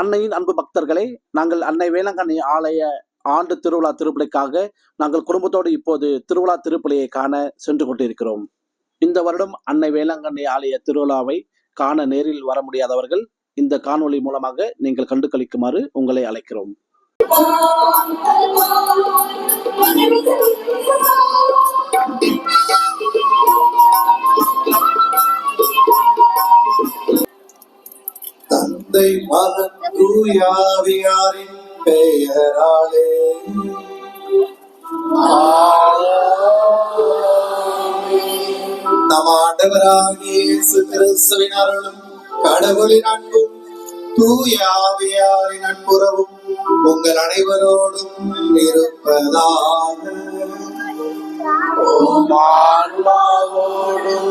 அன்னையின் அன்பு பக்தர்களே நாங்கள் அன்னை வேளாங்கண்ணி ஆலய ஆண்டு திருவிழா திருப்பலிக்காக நாங்கள் குடும்பத்தோடு இப்போது திருவிழா திருப்பலியை காண சென்று கொண்டிருக்கிறோம். இந்த வருடம் அன்னை வேளாங்கண்ணி ஆலய திருவிழாவை காண நேரில் வர முடியாதவர்கள் இந்த காணொளி மூலமாக நீங்கள் கண்டு கழிக்குமாறு உங்களை அழைக்கிறோம். தந்தை மகன் தூயாவியாரின் பெயராலே. நம் ஆண்டவராகிய கிறிஸ்துவின் அருளும் கடவுளின் அன்பும் தூயாவியாரின் அன்புறவும் உங்கள் அனைவரோடும் இருப்பதாக. உம் ஆன்மாவோடும்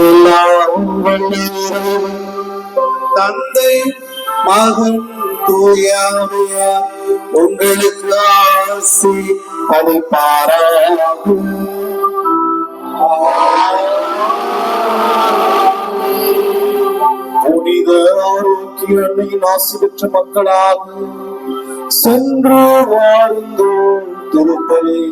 எல்லாரும் தந்தை மகன் தூயாவியார் உங்களுக்கு ஆசி அளிப்பாராக புனித ஆரோக்கிய ஆசி பெற்ற மக்களாக சென்று வாழ்ந்தோம் திருப்பலி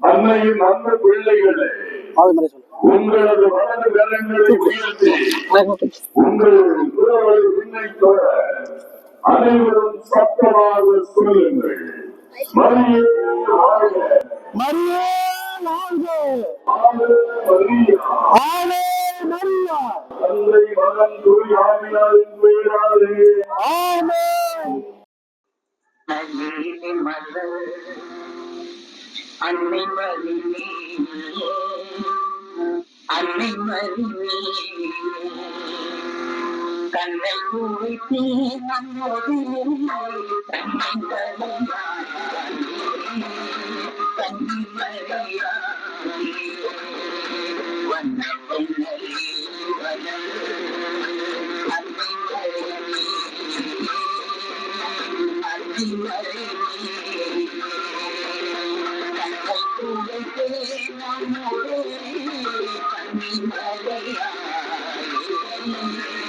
அன்னையின் அன்பு பிள்ளைகளே உங்களது வலது கரங்களை உயர்த்தி குரலை விண்ணை அனைவரும் சத்தமாக சொல்லுங்கள். மரியே வாழ்க. மரியே ஆவே மரியா. தந்தை மகன் தூய் பெயராலே மலர் அன்னை அன்னை கண்ணை நம்மோடு மரியா கண்ணை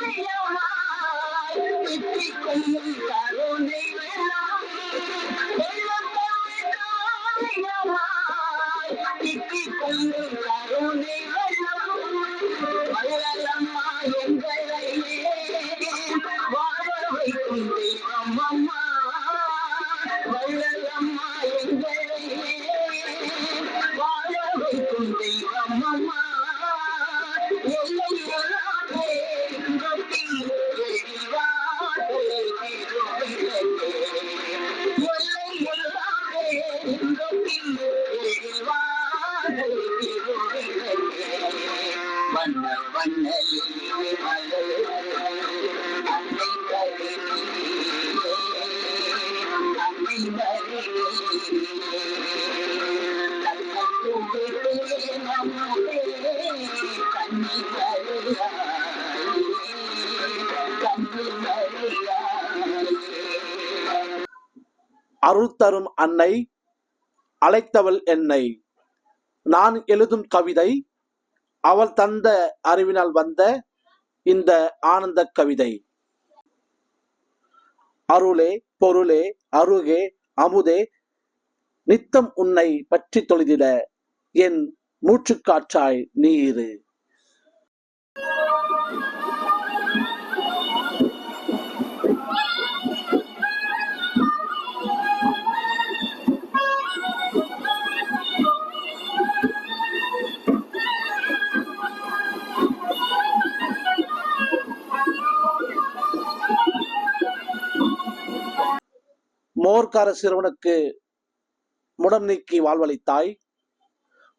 கருணையாய் தித்திக்கும் கருணை வேளாய் தித்திக்கும் கருணை வெள்ளம் வல்லலம்மா எங்களையே வாழ வைக்கும் தெய்வம் அம்மா வல்லலம்மா எங்களையே வாழ வைக்கும் தெய்வம் அம்மா அருள் தரும் அன்னை அழைத்தவள் என்னை. நான் எழுதும் கவிதை அவள் தந்த அறிவினால் வந்த இந்த ஆனந்த கவிதை. அருளே பொருளே அருகே அமுதே நித்தம் உன்னை பற்றி தொழுதிட என் மூச்சுக்காற்றாய் நீரு. பால்கார சிறுவனுக்கு முடம் நீக்கி வாழ்வளித்தாய்.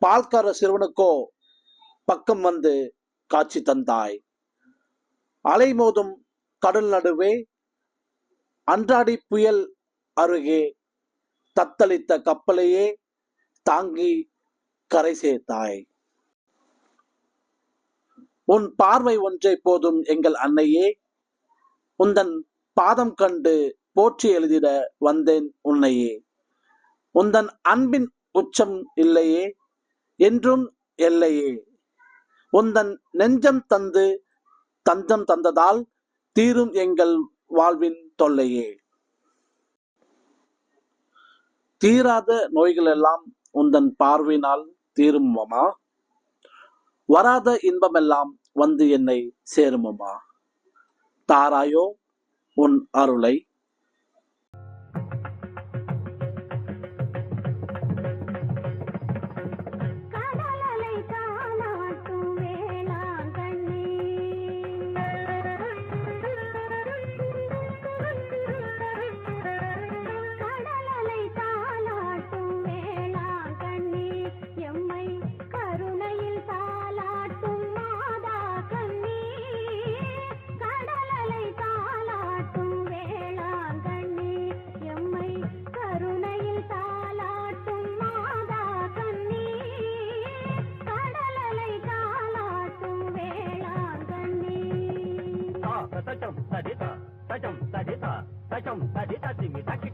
பால்கார சிறுவனுக்கோ பக்கம் வந்து காட்சி தந்தாய். அலைமோதும் கடல் நடுவே அன்றாடி புயல் அருகே தத்தளித்த கப்பலையே தாங்கி கரை சேர்த்தாய். உன் பார்வை ஒன்றை போதும் எங்கள் அன்னையே. உந்தன் பாதம் கண்டு போற்றி எழுதிட வந்தேன் உன்னையே. உந்தன் அன்பின் உச்சம் இல்லையே என்றும் எல்லையே உந்தன் நெஞ்சம் தந்து தந்தம் தந்ததால் தீரும் எங்கள் வாழ்வின் தொல்லையே. தீராத நோய்கள் எல்லாம் உந்தன் பார்வையினால் தீருமமா? வராத இன்பமெல்லாம் வந்து என்னை சேருமமா? தாராயோ உன் அருளை I did it to me.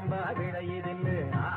சரக்கு சம்பா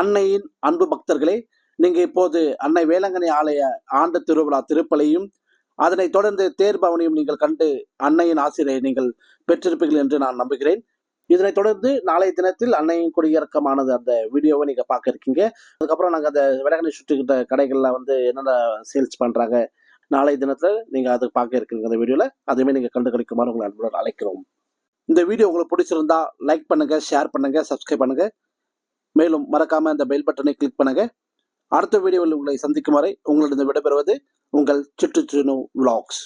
அன்னையின் அன்பு பக்தர்களே நீங்க இப்போது அன்னை வேளாங்கண்ணி ஆலய ஆண்டு திருவிழா திருப்பலையும் அதனைத் தொடர்ந்து தேர் பவனியும் நீங்கள் கண்டு அன்னையின் ஆசிரியை நீங்கள் பெற்றிருப்பீர்கள் என்று நான் நம்புகிறேன். இதனைத் தொடர்ந்து நாளைய தினத்தில் அன்னையின் குடியிறக்கமானது அந்த வீடியோவை நீங்க பார்க்க இருக்கீங்க. அதுக்கப்புறம் நாங்கள் அந்த வேளாங்கண்ணி சுற்றுக்கிட்ட கடைகள்ல வந்து என்னென்ன சேல்ஸ் பண்றாங்க நாளைய தினத்துல நீங்க அது பார்க்க இருக்கீங்க அந்த வீடியோல. அதுவுமே நீங்க கண்டு கிடைக்குமாறு உங்களை அன்புடன் அழைக்கிறோம். இந்த வீடியோ உங்களுக்கு பிடிச்சிருந்தா லைக் பண்ணுங்க ஷேர் பண்ணுங்க சப்ஸ்கிரைப் பண்ணுங்க. மேலும் மறக்காம அந்த பெல் பட்டனை கிளிக் பண்ணுங்க அடுத்த வீடியோவில் உங்களை சந்திக்கும் வரை உங்களிடம் விடைபெறுவது உங்கள் சுற்றுச்சுனு விளாக்ஸ்